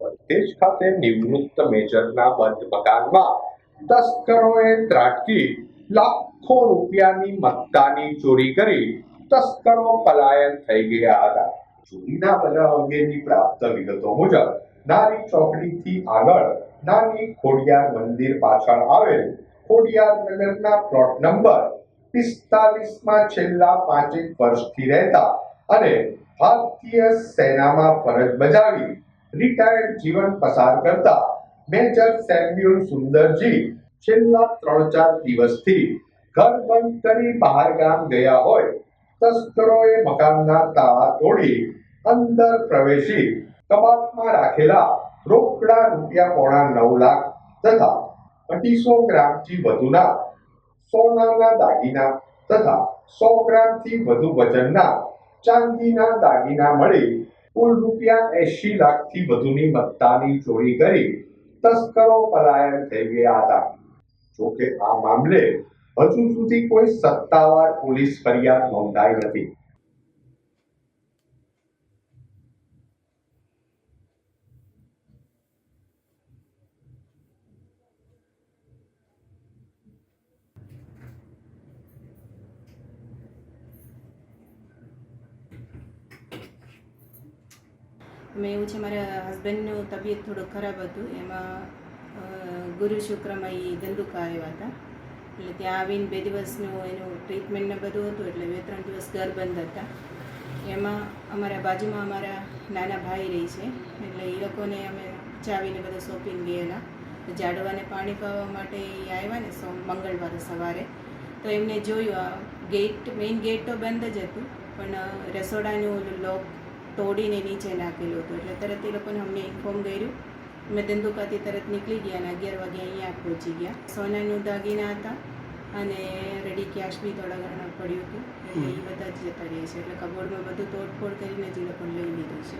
ભેજ ખાતે નિવૃત્ત મેજરના બંધ મકાનમાં તસ્કરોએ ત્રાટકી, લાખો રૂપિયાની મત્તાની ચોરી કરી તસ્કરો પલાયન થઈ ગયા હતા. ચોરીના બનાવ અંગેની પ્રાપ્ત વિગતો મુજબ, નારી ચોકડીથી આગળ નાની ખોડિયાર મંદિર પાછળ આવેલ ખોડિયાર નગરના પ્લોટ નંબર પિસ્તાલીસમાં છેલ્લા પાંચેક વર્ષથી રહેતા અને ભારતીય સેનામાં ફરજ બજાવી રિટાયર્ડ જીવન પસાર કરતા મેજર સેમ્યુઅલ સુંદરજી છેલ્લા ત્રણ ચાર દિવસથી ઘર બંધ કરી બહાર ગામ ગયા હોય, તસ્કરોએ મકાનના તાળા તોડી અંદર પ્રવેશી કબાટમાં રાખેલા રોકડા રૂપિયા પોણા નવ લાખ તથા અઢીસો ગ્રામથી વધુના સોનાના દાગીના તથા સો ગ્રામથી વધુ વજનના ચાંદીના દાગીના મળી કુલ રૂપિયા એંશી લાખથી વધુની મત્તાની ચોરી કરી તસ્કરો પલાયન થઈ ગયા હતા. જોકે આ મામલે હજુ સુધી કોઈ સત્તાવાર પોલીસ ફરિયાદ નોંધાઈ નથી. મેં એવું છે, મારા હસબન્ડનું તબિયત થોડું ખરાબ હતું. એમાં ગુરુ શુક્રમાં એ ધંધુકા આવ્યા હતા. એટલે ત્યાં આવીને બે દિવસનું એનું ટ્રીટમેન્ટને બધું હતું, એટલે બે ત્રણ દિવસ ઘર બંધ હતા. એમાં અમારા બાજુમાં અમારા નાના ભાઈ રહી છે. એટલે એ લોકોને અમે ચાવીને બધું સોંપીને ગયેલા. ઝાડવાને પાણી પાવા માટે એ આવ્યા ને સોમ, મંગળવારે સવારે. તો એમને જોયું આ ગેટ મેઇન ગેટ તો બંધ જ હતું. પણ રસોડાનું લોક તોડીને નીચે નાખેલું હતું. એટલે તરત એ લોકોને અમને ઇન્ફોર્મ કર્યું. અમે ધંધુકાથી તરત નીકળી ગયા અને અગિયાર વાગે અહીંયા પહોંચી ગયા. સોનાનું દાગીના હતા અને રેડી કેશ બી થોડા ઘણા પડ્યું હતું. એટલે એ બધા જ જતા રહે છે. એટલે કબોર્ડમાં બધું તોડફોડ કરીને જ એ લોકોને લઈ લીધું છે.